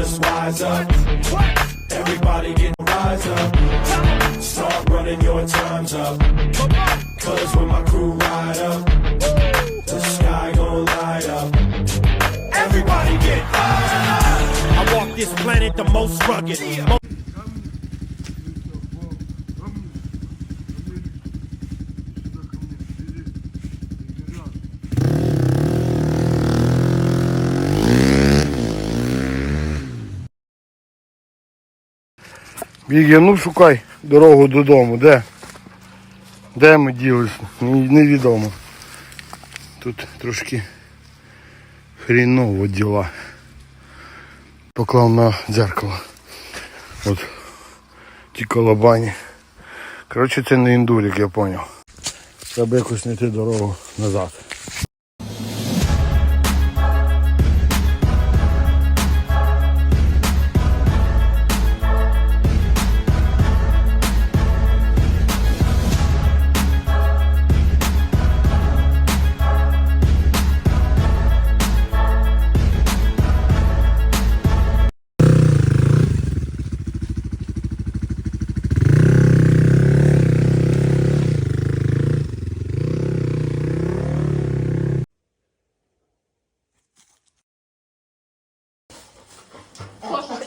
just wise up. Everybody get rise up. Start running your times up. Cause when my crew ride up, the sky gon' light up. Everybody get high. I walk this planet the most rugged. Mo- Біги, ну шукай дорогу додому, де? Де ми ділись? Ні- Невідомо. Тут трошки хріново діла. Поклав на дзеркало. От ті колобані. Коротше, це не індулік, я зрозумів. Треба якось знайти дорогу назад.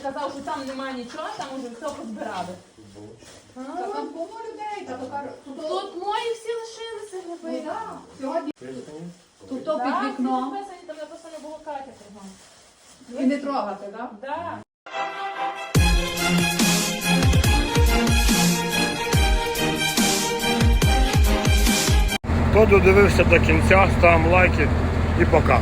Казав, що там немає нічого, там уже все позбирали. Там повно людей, та така тут Тут мої всі лишилися да, сьогодні тут то під вікном там написано було Катя кругом. і не трогати, да? Да. Хто додивився до кінця, ставимо лайки і пока.